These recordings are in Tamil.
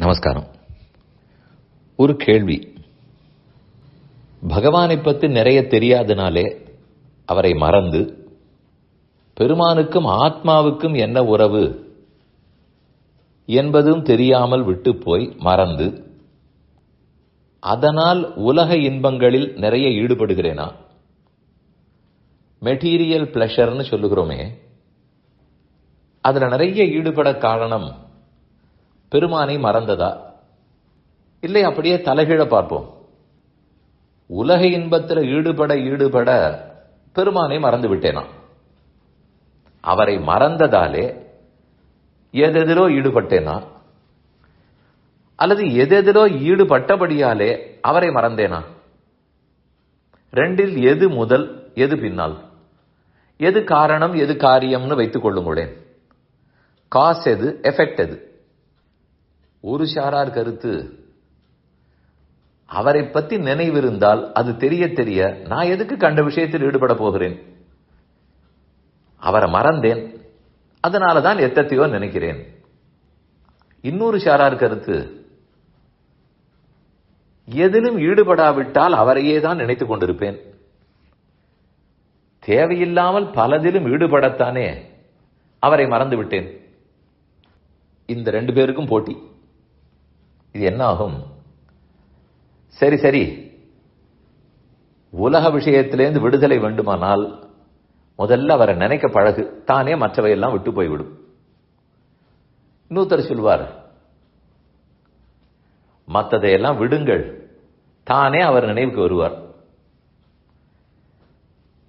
நமஸ்காரம். ஒரு கேள்வி. பகவானை பற்றி நிறைய தெரியாதனாலே அவரை மறந்து பெருமானுக்கும் ஆத்மாவுக்கும் என்ன உறவு என்பதும் தெரியாமல் விட்டு போய் மறந்து அதனால் உலக இன்பங்களில் நிறைய ஈடுபடுகிறேனா? மெட்டீரியல் பிளஷர்னு சொல்லுகிறோமே. அதுல நிறைய ஈடுபட காரணம் பெருமானை மறந்ததா? இல்லை அப்படியே தலைகீழ பார்ப்போம். உலக இன்பத்தில் ஈடுபட ஈடுபட பெருமானை மறந்து விட்டேனா அவரை மறந்ததாலே எதெதிலோ ஈடுபட்டேனா? அல்லது எதெதிலோ ஈடுபட்டபடியாலே அவரை மறந்தேனா? ரெண்டில் எது முதல் எது பின்னால்? எது காரணம் எது காரியம்னு வைத்துக் கொள்ளுங்களேன் காஸ் எது எஃபெக்ட் எது? ஒரு சாரார் கருத்து அவரை பத்தி நினைவிருந்தால் அது தெரிய தெரிய நான் எதுக்கு கண்ட விஷயத்தில் ஈடுபட போகிறேன்? அவரை மறந்தேன். அதனாலதான் எத்தத்தையோ நினைக்கிறேன். இன்னொரு சாரார் கருத்து எதிலும் ஈடுபடாவிட்டால் அவரையே தான் நினைத்துக் கொண்டிருப்பேன். தேவையில்லாமல் பலதிலும் ஈடுபடத்தானே அவரை மறந்து விட்டேன் இந்த ரெண்டு பேருக்கும் போட்டி. இது என்ன ஆகும்? சரி சரி. உலக விஷயத்திலேருந்து விடுதலை வேண்டுமானால் முதல்ல அவரை நினைக்க பழகு. தானே மற்றவையெல்லாம் விட்டு போய்விடும். இன்னொருத்தர் சொல்வார் மற்றதையெல்லாம் விடுங்கள். தானே அவர் நினைவுக்கு வருவார்.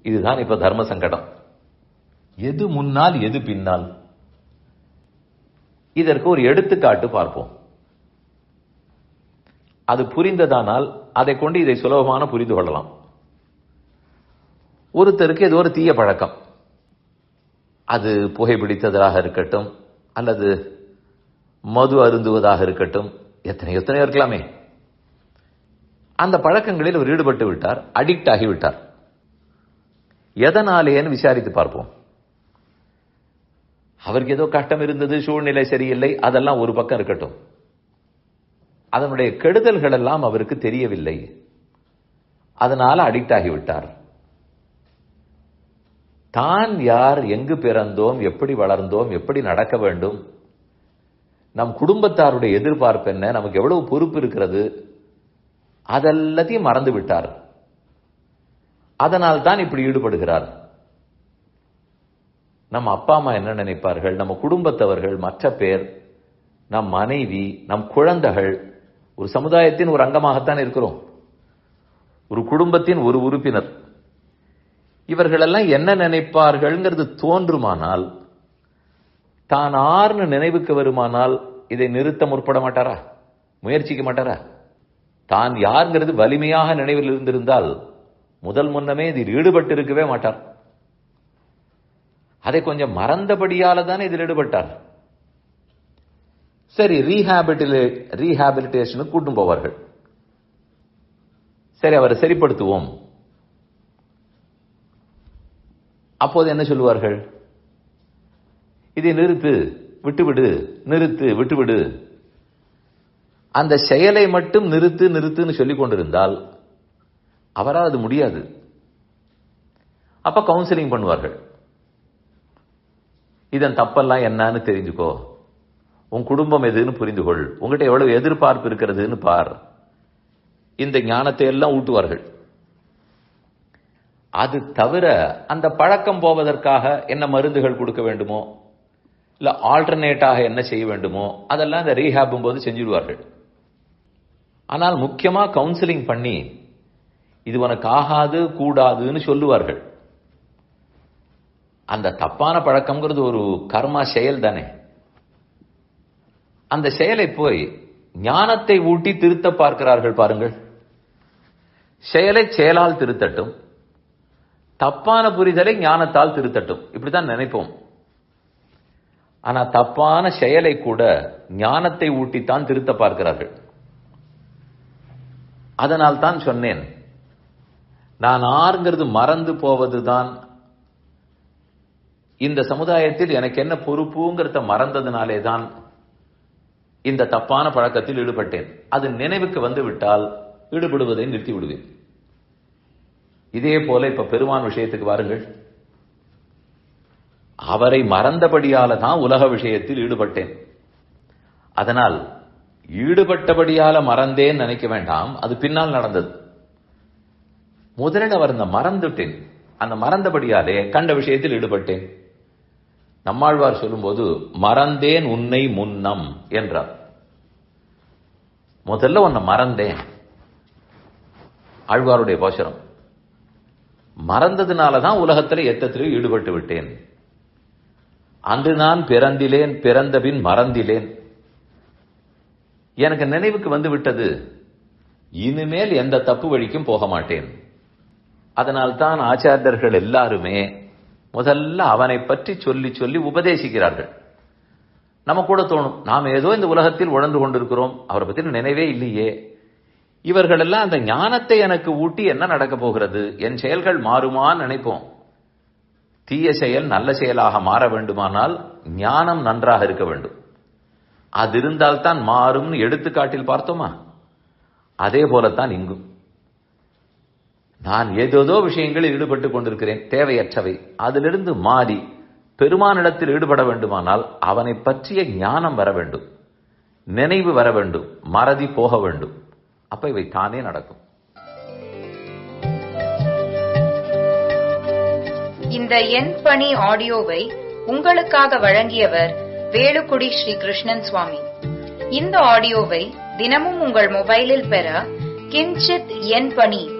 இதுதான் இப்ப தர்ம சங்கடம். எது முன்னால் எது பின்னால்? இதற்கு ஒரு எடுத்துக்காட்டு பார்ப்போம். அது புரிந்ததானால் அதை கொண்டு இதை சுலபமான புரிந்து கொள்ளலாம். ஒருத்தருக்கு ஏதோ ஒரு தீய பழக்கம். அது புகைப்பிடித்ததாக இருக்கட்டும் அல்லது மது அருந்துவதாக இருக்கட்டும் எத்தனை எத்தனையோ இருக்கலாமே. அந்த பழக்கங்களில் அவர் ஈடுபட்டு விட்டார் அடிக்ட் ஆகிவிட்டார் எதனாலேன்னு விசாரித்து பார்ப்போம். அவருக்கு ஏதோ கஷ்டம் இருந்தது சூழ்நிலை சரியில்லை அதெல்லாம் ஒரு பக்கம் இருக்கட்டும். அதனுடைய கெடுதல்கள் எல்லாம் அவருக்கு தெரியவில்லை. அதனால அடிக்ட் ஆகிவிட்டார். தான் யார் எங்கு பிறந்தோம் எப்படி வளர்ந்தோம் எப்படி நடக்க வேண்டும் நம் குடும்பத்தாருடைய எதிர்பார்ப்பு என்ன நமக்கு எவ்வளவு பொறுப்பு இருக்கிறது அதெல்லாத்தையும் மறந்து விட்டார். அதனால் தான் இப்படி ஈடுபடுகிறார். நம்ம அப்பா அம்மா என்ன நினைப்பார்கள்? நம்ம குடும்பத்தவர்கள் மற்ற பேர் நம் மனைவி நம் குழந்தைகள் ஒரு சமுதாயத்தின் ஒரு அங்கமாகத்தான் இருக்கிறோம். ஒரு குடும்பத்தின் ஒரு உறுப்பினர். இவர்களெல்லாம் என்ன நினைப்பார்கள்ங்கிறது தோன்றுமானால் தான் ஆறுனு நினைவுக்கு வருமானால் இதை நிறுத்த முற்பட மாட்டாரா? முயற்சிக்க மாட்டாரா? தான் யாருங்கிறது வலிமையாக நினைவில் இருந்திருந்தால் முதல் முன்னமே இதில் ஈடுபட்டு இருக்கவே மாட்டார். அதை கொஞ்சம் மறந்தபடியால தானே இதில் ஈடுபட்டார். சரி ரீஹாபிட்டிலே ரீஹாபிலிட்டேஷனுக்கு கூட்டும் போவார்கள். சரி அவரை சரிப்படுத்துவோம். அப்போது என்ன சொல்லுவார்கள்? இதை நிறுத்து விட்டுவிடு நிறுத்து விட்டுவிடு. அந்த செயலை மட்டும் நிறுத்து நிறுத்துன்னு சொல்லிக் கொண்டிருந்தால் அவரால் அது முடியாது. அப்ப கவுன்சிலிங் பண்ணுவார்கள். இதன் தப்பெல்லாம் என்னன்னு தெரிஞ்சுக்கோ. உன் குடும்பம் எதுன்னு புரிந்து கொள் உங்ககிட்ட எவ்வளவு எதிர்பார்ப்பு இருக்கிறதுன்னு பார். இந்த ஞானத்தை எல்லாம் ஊட்டுவார்கள். அது தவிர அந்த பழக்கம் போவதற்காக என்ன மருந்துகள் கொடுக்க வேண்டுமோ இல்ல ஆல்டர்னேட்டாக என்ன செய்ய வேண்டுமோ அதெல்லாம் இந்த ரீஹாபும் போது செஞ்சிடுவார்கள் ஆனால் முக்கியமா கவுன்சிலிங் பண்ணி இது உனக்கு ஆகாது கூடாதுன்னு சொல்லுவார்கள். அந்த தப்பான பழக்கம்ங்கிறது ஒரு கர்மா செயல் தானே அந்த செயலை போய் ஞானத்தை ஊட்டி திருத்த பார்க்கிறார்கள் பாருங்கள். செயலை செயலால் திருத்தட்டும். தப்பான புரிதலை ஞானத்தால் திருத்தட்டும். இப்படித்தான் நினைப்போம். ஆனா தப்பான செயலை கூட ஞானத்தை ஊட்டித்தான் திருத்த பார்க்கிறார்கள். அதனால் தான் சொன்னேன் நான் ஆறுங்கிறது மறந்து போவதுதான். இந்த சமுதாயத்தில் எனக்கு என்ன பொறுப்புங்கிறத மறந்ததுனாலே தான் இந்த தப்பான பழக்கத்தில் ஈடுபட்டேன். அது நினைவுக்கு வந்து விட்டால் ஈடுபடுவதை நிறுத்தி விடுவேன் இதே போல இப்ப பெருமான் விஷயத்துக்கு வாருங்கள். அவரை மறந்தபடியால தான் உலக விஷயத்தில் ஈடுபட்டேன். அதனால் ஈடுபட்டபடியால மறந்தேன் நினைக்க வேண்டாம். அது பின்னால் நடந்தது. முதலில் அவர் அந்த மறந்துட்டேன். அந்த மறந்தபடியாலே கண்ட விஷயத்தில் ஈடுபட்டேன். நம்மாழ்வார் சொல்லும்போது மறந்தேன் உன்னை முன்னம் என்றார். முதல்ல உன்னை மறந்தேன். ஆழ்வாருடைய போஷரம் மறந்ததுனால தான் உலகத்தில் எத்தத்திலும் ஈடுபட்டு விட்டேன். அன்று நான் பிறந்திலேன் பிறந்தபின் மறந்திலேன். எனக்கு நினைவுக்கு வந்து விட்டது. இனிமேல் எந்த தப்பு வழிக்கும் போக மாட்டேன். அதனால் தான் ஆச்சாரியர்கள் எல்லாருமே முதல்ல அவனை பற்றி சொல்லி சொல்லி உபதேசிக்கிறார்கள். நம்ம கூட தோணும் நாம் ஏதோ இந்த உலகத்தில் உழந்து கொண்டிருக்கிறோம் அவரை பற்றி நினைவே இல்லையே. இவர்களெல்லாம் அந்த ஞானத்தை எனக்கு ஊட்டி என்ன நடக்க போகிறது? என் செயல்கள் மாறுமான்னு நினைப்போம். தீய செயல் நல்ல செயலாக மாற வேண்டுமானால் ஞானம் நன்றாக இருக்க வேண்டும். அது இருந்தால்தான் மாறும்னு எடுத்துக்காட்டில் பார்த்தோமா? அதே போலத்தான் இங்கும். நான் ஏதேதோ விஷயங்களில் ஈடுபட்டு கொண்டிருக்கிறேன் தேவையற்றவை. அதிலிருந்து மாறி பெருமானிடத்தில் ஈடுபட வேண்டுமானால் அவனை பற்றிய ஞானம் வர வேண்டும். நினைவு வர வேண்டும். மறதி போக வேண்டும். அப்ப இவை தானே நடக்கும். இந்த என் பணி ஆடியோவை உங்களுக்காக வழங்கியவர் வேலுக்குடி ஸ்ரீ கிருஷ்ணன் சுவாமி. இந்த ஆடியோவை தினமும் உங்கள் மொபைலில் பெற கிஞ்சித் என் பணி